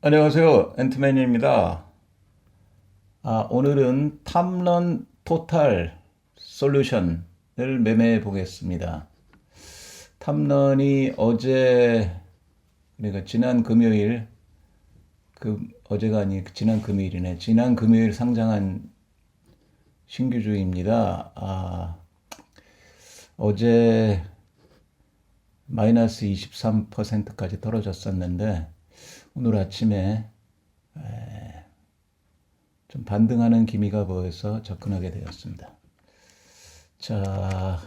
안녕하세요. 앤트맨입니다. 아, 오늘은 탐런 토탈 솔루션을 매매해 보겠습니다. 탐런이 어제, 그러니까 지난 금요일, 그, 어제가 아니, 지난 금요일이네. 지난 금요일 상장한 신규주입니다. 아, 어제 마이너스 23%까지 떨어졌었는데, 오늘 아침에 좀 반등하는 기미가 보여서 접근하게 되었습니다. 자,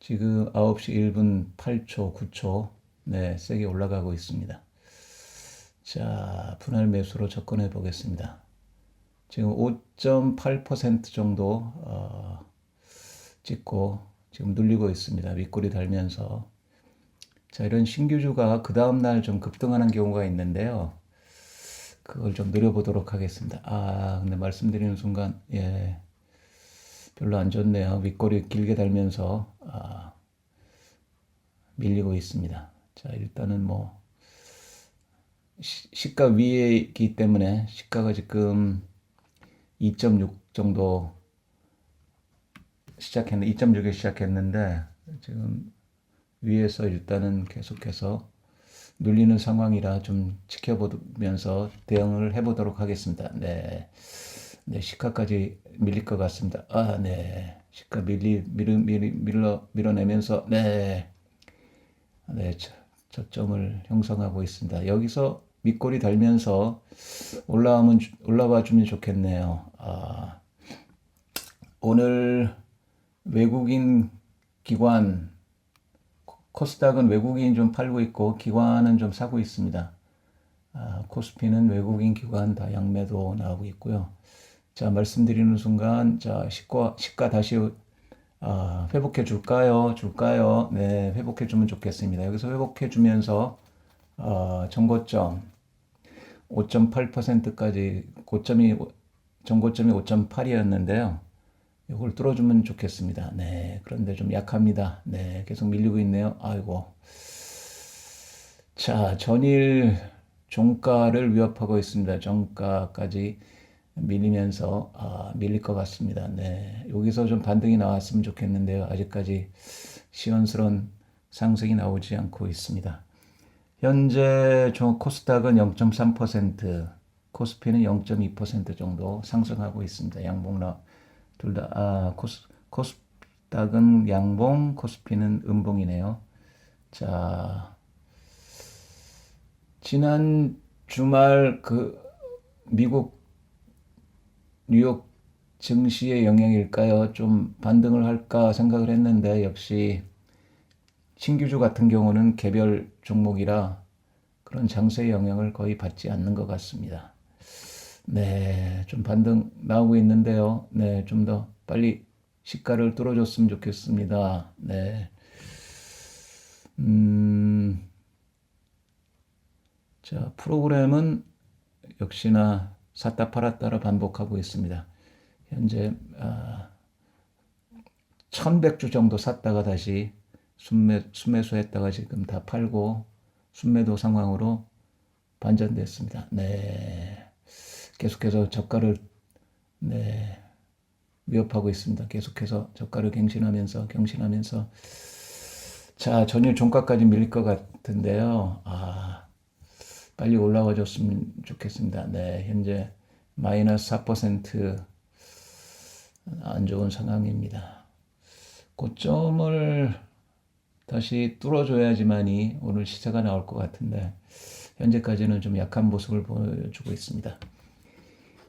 지금 9시 1분 8초, 9초, 네, 세게 올라가고 있습니다. 자, 분할 매수로 접근해 보겠습니다. 지금 5.8% 정도 어, 찍고 지금 눌리고 있습니다. 윗골이 달면서 자, 이런 신규주가 그 다음날 좀 급등하는 경우가 있는데요. 그걸 좀 느려보도록 하겠습니다. 아, 근데 말씀드리는 순간, 예, 별로 안 좋네요. 윗골이 길게 달면서, 아, 밀리고 있습니다. 자, 일단은 뭐, 시, 시가 위에 있기 때문에, 시가가 지금 2.6 정도 시작했는데, 2.6에 시작했는데, 지금 위에서 일단은 계속해서 눌리는 상황이라 좀 지켜보면서 대응을 해보도록 하겠습니다. 네. 네, 시가까지 밀릴 것 같습니다. 아, 네. 시가 밀리, 밀어, 밀어, 밀어, 밀어내면서, 네. 네, 저, 저점을 형성하고 있습니다. 여기서 밑골이 달면서 올라오면, 올라와 주면 좋겠네요. 아, 오늘 외국인 기관, 코스닥은 외국인 좀 팔고 있고 기관은 좀 사고 있습니다. 아, 코스피는 외국인 기관 다 양매도 나오고 있고요. 자 말씀드리는 순간 자 시가 시가 다시 아, 회복해 줄까요? 줄까요? 네 회복해 주면 좋겠습니다. 여기서 회복해 주면서 어, 정고점 5.8%까지 고점이 정고점이 5.8이었는데요. 이걸 뚫어주면 좋겠습니다. 네. 그런데 좀 약합니다. 네. 계속 밀리고 있네요. 아이고. 자, 전일 종가를 위협하고 있습니다. 종가까지 밀리면서, 아, 밀릴 것 같습니다. 네. 여기서 좀 반등이 나왔으면 좋겠는데요. 아직까지 시원스러운 상승이 나오지 않고 있습니다. 현재 코스닥은 0.3%, 코스피는 0.2% 정도 상승하고 있습니다. 양봉나 둘 다 아, 코스 코스닥은 양봉, 코스피는 음봉이네요. 자, 지난 주말 그 미국 뉴욕 증시의 영향일까요? 좀 반등을 할까 생각을 했는데 역시 신규주 같은 경우는 개별 종목이라 그런 장세의 영향을 거의 받지 않는 것 같습니다. 네, 좀 반등 나오고 있는데요. 네, 좀 더 빨리 시가를 뚫어줬으면 좋겠습니다. 네. 음, 자, 프로그램은 역시나 샀다 팔았다를 반복하고 있습니다. 현재, 아, 1100주 정도 샀다가 다시 순매, 순매수 했다가 지금 다 팔고 순매도 상황으로 반전됐습니다. 네. 계속해서 저가를 네, 위협하고 있습니다. 계속해서 저가를 갱신하면서 경신하면서 자 전일 종가까지 밀릴 것 같은데요. 아 빨리 올라와 줬으면 좋겠습니다. 네 현재 마이너스 4%안 좋은 상황입니다. 고점을 다시 뚫어줘야지만이 오늘 시세가 나올 것 같은데 현재까지는 좀 약한 모습을 보여주고 있습니다.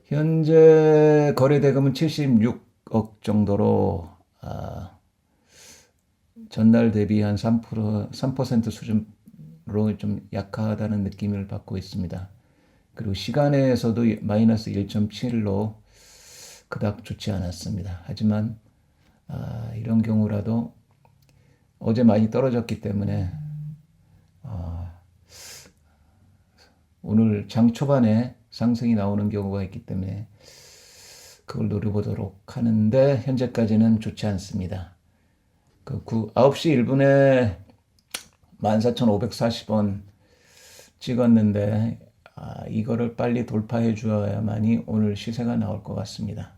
현재 거래 대금은 76억 정도로 아, 전날 대비 한 3% 3% 수준으로 좀 약하다는 느낌을 받고 있습니다. 그리고 시간에서도 마이너스 1.7로 그닥 좋지 않았습니다. 하지만 아, 이런 경우라도 어제 많이 떨어졌기 때문에 아, 오늘 장 초반에 상승이 나오는 경우가 있기 때문에 그걸 노려보도록 하는데 현재까지는 좋지 않습니다. 그 9, 9시 1분에 14,540원 찍었는데 아, 이거를 빨리 돌파해 주어야만이 오늘 시세가 나올 것 같습니다.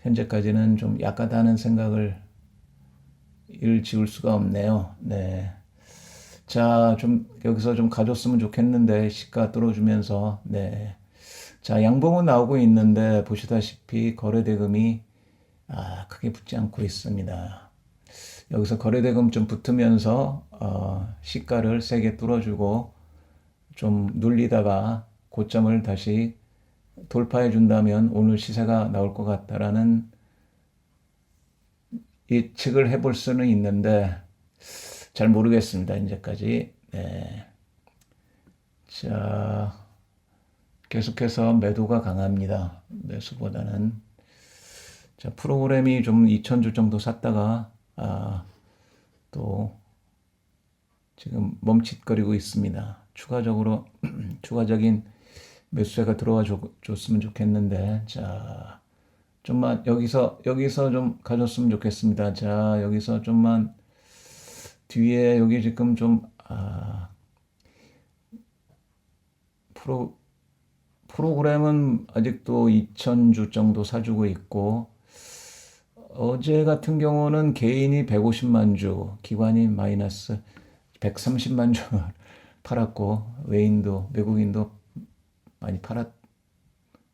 현재까지는 좀 약하다는 생각을 일 지울 수가 없네요. 네. 자, 좀 여기서 좀 가졌으면 좋겠는데 시가 뚫어주면서 네. 자, 양봉은 나오고 있는데 보시다시피 거래 대금이 아, 크게 붙지 않고 있습니다. 여기서 거래 대금 좀 붙으면서 어, 시가를 세게 뚫어주고 좀 눌리다가 고점을 다시 돌파해 준다면 오늘 시세가 나올 것 같다라는 예측을 해볼 수는 있는데 잘 모르겠습니다. 이제까지. 네. 자, 계속해서 매도가 강합니다. 매수보다는. 자, 프로그램이 좀 2,000주 정도 샀다가, 아, 또, 지금 멈칫거리고 있습니다. 추가적으로, 추가적인 매수세가 들어와 줬으면 좋겠는데, 자, 좀만, 여기서, 여기서 좀 가졌으면 좋겠습니다. 자, 여기서 좀만, 뒤에 여기 지금 좀, 아, 프로, 프로그램은 아직도 2,000주 정도 사주고 있고, 어제 같은 경우는 개인이 150만 주, 기관이 마이너스 130만 주 팔았고, 외인도, 외국인도 많이 팔았,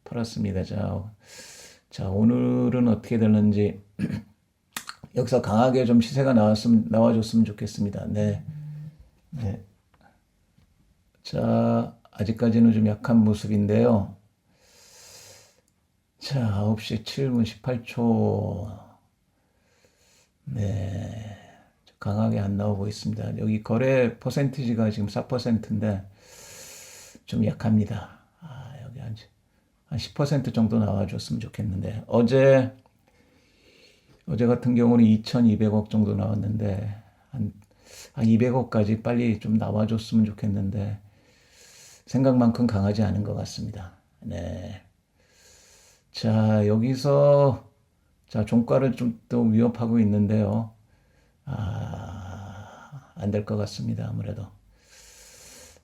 팔았습니다. 자, 자, 오늘은 어떻게 되는지, 여기서 강하게 좀 시세가 나왔으면, 나와줬으면 좋겠습니다. 네. 네. 자, 아직까지는 좀 약한 모습인데요. 자, 9시 7분 18초. 네. 강하게 안 나오고 있습니다. 여기 거래 퍼센티지가 지금 4%인데 좀 약합니다. 아, 여기 한, 한10% 정도 나와줬으면 좋겠는데 어제 어제 같은 경우는 2,200억 정도 나왔는데 한, 한 200억까지 빨리 좀 나와줬으면 좋겠는데 생각만큼 강하지 않은 것 같습니다. 네. 자, 여기서 자, 종가를 좀 또 위협하고 있는데요. 아, 안 될 것 같습니다. 아무래도.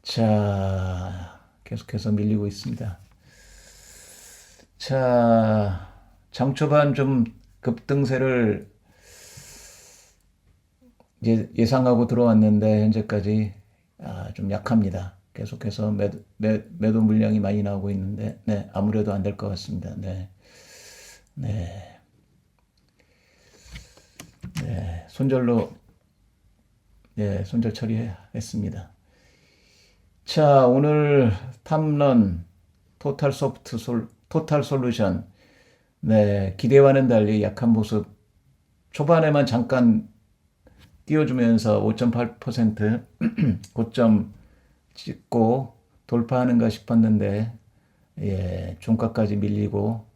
자, 계속해서 밀리고 있습니다. 자, 장 초반 좀 급등세를 예상하고 들어왔는데 현재까지 아, 좀 약합니다. 계속해서 매도, 매, 매도 물량이 많이 나오고 있는데 네, 아무래도 안 될 것 같습니다. 네. 네. 네, 손절로 네, 손절 처리했습니다. 자, 오늘 탐런 토탈 소프트 솔 토탈 솔루션 네, 기대와는 달리 약한 모습 초반에만 잠깐 띄워주면서 5.8% 고점 찍고 돌파하는가 싶었는데 예, 종가까지 밀리고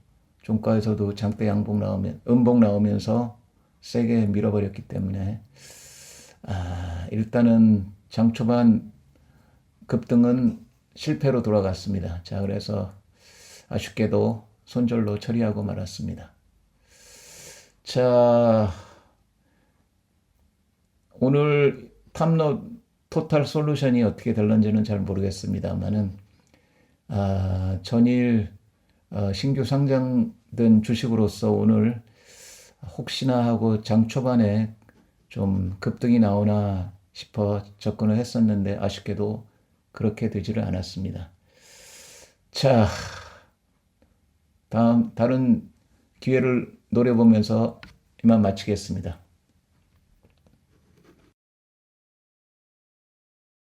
종가에서도 장대 양봉 나오면 음봉 나오면서 세게 밀어버렸기 때문에 아, 일단은 장 초반 급등은 실패로 돌아갔습니다. 자, 그래서 아쉽게도 손절로 처리하고 말았습니다. 자, 오늘 탐로 토탈 솔루션이 어떻게 될런지는 잘 모르겠습니다만은 아, 전일 어, 신규 상장된 주식으로서 오늘 혹시나 하고 장 초반에 좀 급등이 나오나 싶어 접근을 했었는데 아쉽게도 그렇게 되지를 않았습니다. 자, 다음 다른 기회를 노려보면서 이만 마치겠습니다.